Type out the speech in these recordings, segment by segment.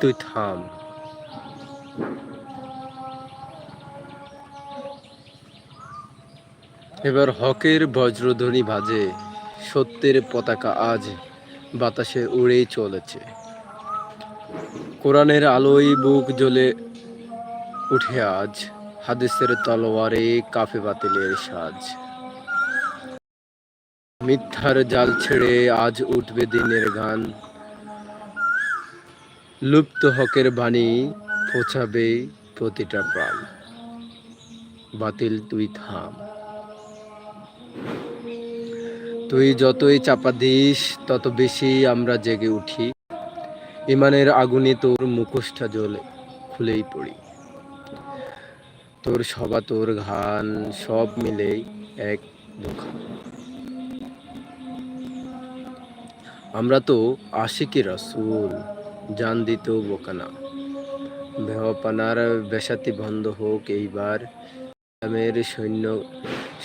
তুই থাম। এবার হকের বজ্রধ্বনি বাজে, সত্যের পতাকা আজ বাতাসে উড়েই চলেছে। কোরআনের আলোয় বুক জ্বলে উঠে আজ, হাদিসের তলোয়ারে কাফে বাতিলের সাজ। মিথ্যার জাল ছেড়ে আজ উঠবে দিনের গান। লুপ্ত হকের বাণী পৌঁছাবে প্রতিটা প্রাণ। বাতিল তুই থাম। তুই যতই চাপা দিস, তত বেশি আমরা জেগে উঠি। ইমানের আগুনে তোর মুখোশটা জ্বলে, খুলেই পড়ি। তোর সবা তোর ঘান সব মিলেই এক দুঃখ আমরা তো আশিকি রাসূল জান দিতেও বোকানা। বেহপানার বেসাতি বন্ধ হোক এইবার ইসলামের সৈন্য,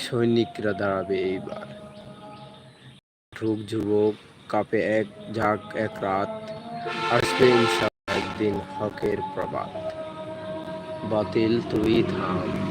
সৈনিকরা দাঁড়াবে এইবার। ঢুক যুবক, কাপে এক ঝাঁক এক রাত, আসবে ইনশাআল্লাহ একদিন হকের প্রবাদ। বাতিল তুই থাম।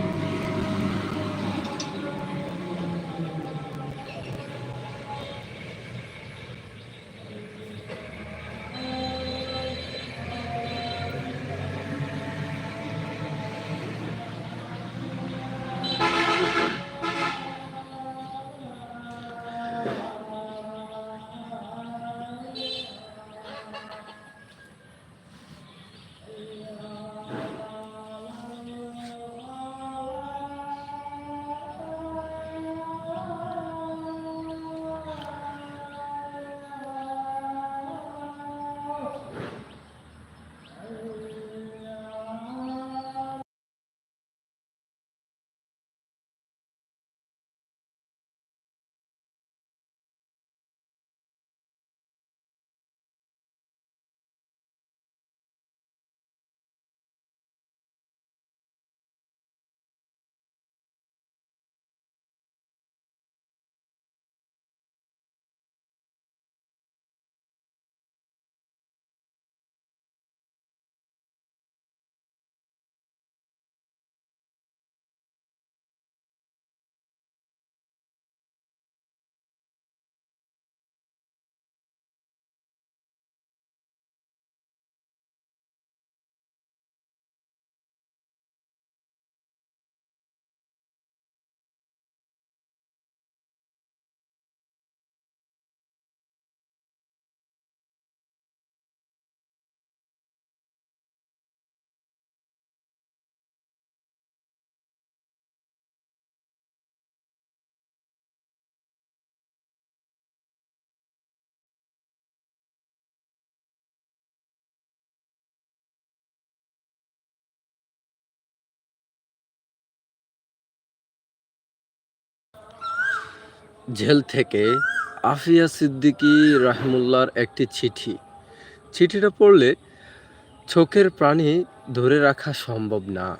জেল থেকে আফিয়া সিদ্দিকী রাহমুল্লার একটি চিঠি। চিঠিটা পড়লে চোখের প্রাণী ধরে রাখা সম্ভব না।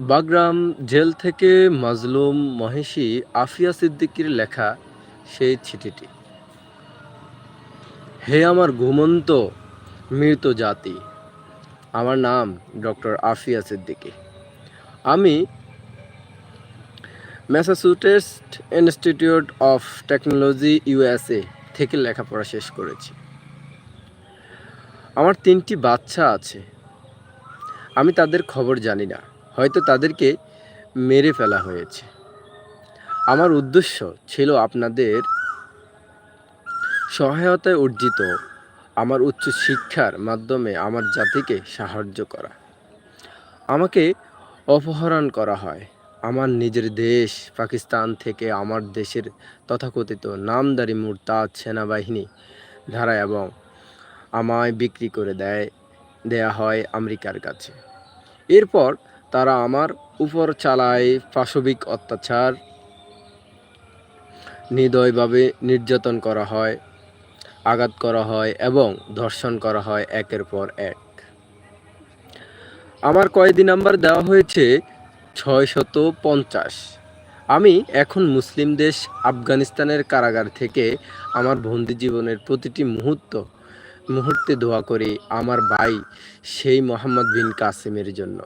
বাগরাম জেল থেকে মাজলুম মহেশী আফিয়া সিদ্দিকীর লেখা সেই চিঠিটি। হে আমার ঘুমন্ত, মৃত জাতি, আমার নাম ডক্টর আফিয়া সিদ্দিকী। আমি Massachusetts Institute of Technology USA থেকে লেখাপড়া শেষ করেছি। আমার তিনটি বাচ্চা আছে। আমি তাদের খবর জানি না। হয়তো তাদেরকে মেরে ফেলা হয়েছে। আমার উদ্দেশ্য ছিল আপনাদের সহায়তায় অর্জিত আমার উচ্চ শিক্ষার মাধ্যমে আমার জাতিকে সাহায্য করা। আমাকে অপহরণ করা হয়। আমার নিজের দেশ পাকিস্তান থেকে আমার দেশের তথাকথিত নামদারি মুরতাদ সেনাবাহিনী ধারা এবং আমায় বিক্রি করে দেয়, দেয়া হয় আমেরিকার কাছে। এরপর তারা আমার উপর চালায় পাশবিক অত্যাচার, নির্দয়ভাবে নির্যাতন করা হয়, আঘাত করা হয় এবং ধর্ষণ করা হয় একের পর এক। আমার কয়েদি নাম্বার দেওয়া হয়েছে ছয় শত পঞ্চাশ। আমি এখন মুসলিম দেশ আফগানিস্তানের কারাগার থেকে আমার বন্দি জীবনের প্রতিটি মুহূর্ত, মুহূর্তে দোয়া করি আমার ভাই সেই মোহাম্মদ বিন কাসিমের জন্য।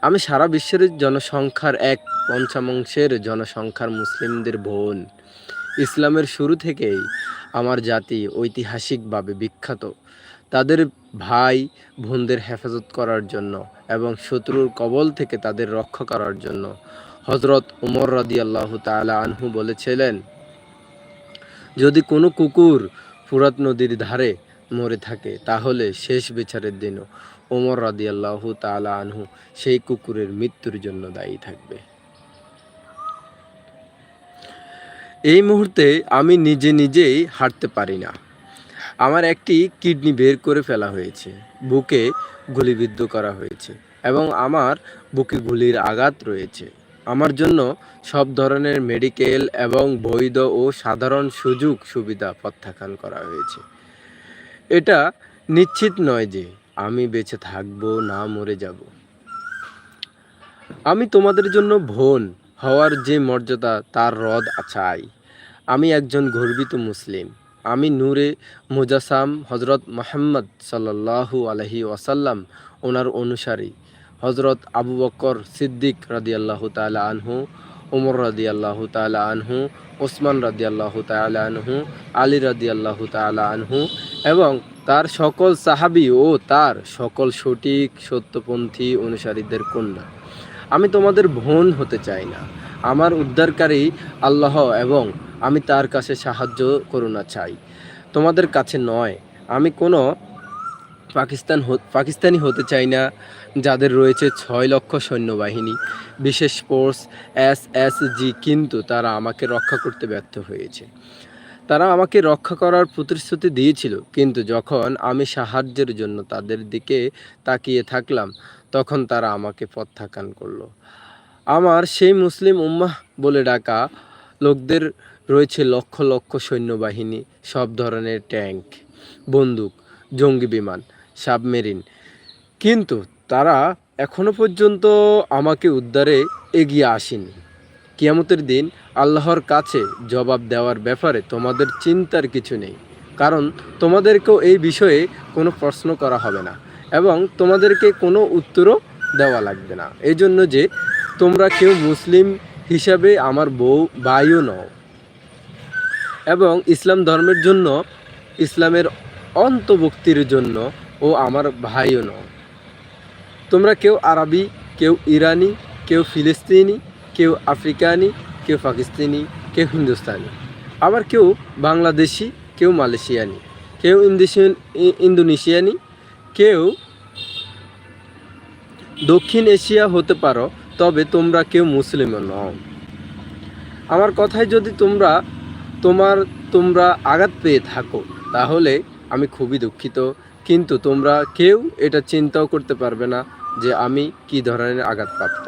আমি সারা বিশ্বের জনসংখ্যার এক পঞ্চমাংশের জনসংখ্যার মুসলিমদের বোন। ইসলামের শুরু থেকেই আমার জাতি ঐতিহাসিকভাবে বিখ্যাত। তাদের ভাই বোনদের হেফাজত করার জন্য এবং শত্রুর কবল থেকে তাদের রক্ষা করার জন্য। হজরত উমর রাদি আল্লাহ তালা আনহু বলেছিলেন, যদি কোনো কুকুর ফুরাত নদীর ধারে মরে থাকে, তাহলে শেষ বিচারের দিনও ওমর রাদি আল্লাহ তালা আনহু সেই কুকুরের মৃত্যুর জন্য দায়ী থাকবে। এই মুহূর্তে আমি নিজে নিজেই হাঁটতে পারি না। আমার একটি কিডনি বের করে ফেলা হয়েছে, বুকে গুলিবিদ্ধ করা হয়েছে এবং আমার বুকে গুলির আঘাত রয়েছে। আমার জন্য সব ধরনের মেডিকেল এবং বৈধ ও সাধারণ সুযোগ সুবিধা প্রত্যাখ্যান করা হয়েছে। এটা নিশ্চিত নয় যে আমি বেঁচে থাকব না মরে যাব। আমি তোমাদের জন্য বোন হওয়ার যে মর্যাদা তার রদ চাই। আমি একজন গর্বিত মুসলিম। আমি নূরে মুজাসাম হজরত মোহাম্মদ সাল্লাল্লাহু আলহি ওয়াসাল্লাম ওনার অনুসারী। হজরত আবু বকর সিদ্দিক রাদি আল্লাহ তালা আনহু ওমর আল্লাহ তালা আনহু ওসমান রাদি আল্লাহ তালা আনহু, আলী রাদি আল্লাহ তালা আনহু এবং তার সকল সাহাবি ও তার সকল সঠিক সত্যপন্থী অনুসারীদের কন্যা। আমি তোমাদের বোন হতে চাই না। আমার উদ্ধারকারী আল্লাহ এবং আমি তার কাছে সাহায্য করুণা চাই। তোমাদের কাছে নয়। আমি কোনো পাকিস্তান পাকিস্তানি হতে চাই না, যাদের রয়েছে ছয় লক্ষ সৈন্যবাহিনী। বিশেষ ফোর্স, এস এস জি, কিন্তু তারা আমাকে রক্ষা করতে ব্যর্থ হয়েছে। তারা আমাকে রক্ষা করার প্রতিশ্রুতি দিয়েছিল, কিন্তু যখন আমি সাহায্যের জন্য তাদের দিকে তাকিয়ে থাকলাম, তখন তারা আমাকে প্রত্যাখ্যান করল। আমার সেই মুসলিম উম্মাহ বলে ডাকা লোকদের রয়েছে লক্ষ লক্ষ সৈন্যবাহিনী, সব ধরনের ট্যাঙ্ক, বন্দুক, জঙ্গি বিমান, সাবমেরিন। কিন্তু তারা এখনও পর্যন্ত আমাকে উদ্ধারে এগিয়ে আসেনি। কিয়ামতের দিন আল্লাহর কাছে জবাব দেওয়ার ব্যাপারে তোমাদের চিন্তার কিছু নেই, কারণ তোমাদেরকেও এই বিষয়ে কোনো প্রশ্ন করা হবে না এবং তোমাদেরকে কোনো উত্তরও দেওয়া লাগবে না। এই জন্য যে তোমরা কেউ মুসলিম হিসাবে আমার বউ, ভাইও নও। এবং ইসলাম ধর্মের জন্য, ইসলামের অন্তর্ভুক্তির জন্য ও আমার ভাইও নও। তোমরা কেউ আরবি, কেউ ইরানি, কেউ ফিলিস্তিনি, কেউ আফ্রিকানি, কেউ পাকিস্তানি, কেউ হিন্দুস্তানি। আবার কেউ বাংলাদেশি, কেউ মালয়েশিয়ানি, কেউ ইন্দোনেশিয়ান, ইন্দোনেশিয়ানি, কেউ দক্ষিণ এশিয়া হতে পারো, তবে তোমরা কেউ মুসলিমও নও। আমার কথায় যদি তোমরা তোমার তোমরা আঘাত পেয়ে থাকো, তাহলে আমি খুবই দুঃখিত। কিন্তু তোমরা কেউ এটা চিন্তাও করতে পারবে না যে আমি কি ধরনের আঘাত আঘাতপ্রাপ্ত।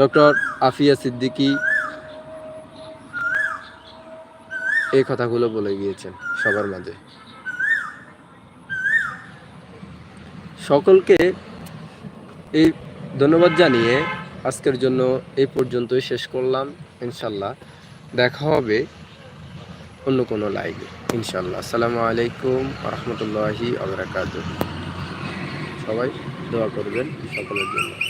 ডক্টর আফিয়া সিদ্দিকি এই কথাগুলো বলে গিয়েছেন সবার মাঝে। সকলকে এই ধন্যবাদ জানিয়ে আজকের জন্য এই পর্যন্তই শেষ করলাম, ইনশাল্লাহ। দেখা হবে অন্য কোনো লাইভে ইনশাল্লাহ আসসালামু আলাইকুম রহমতুল্লাহি আবরাকাত সবাই দোয়া করবেন সকলের জন্য।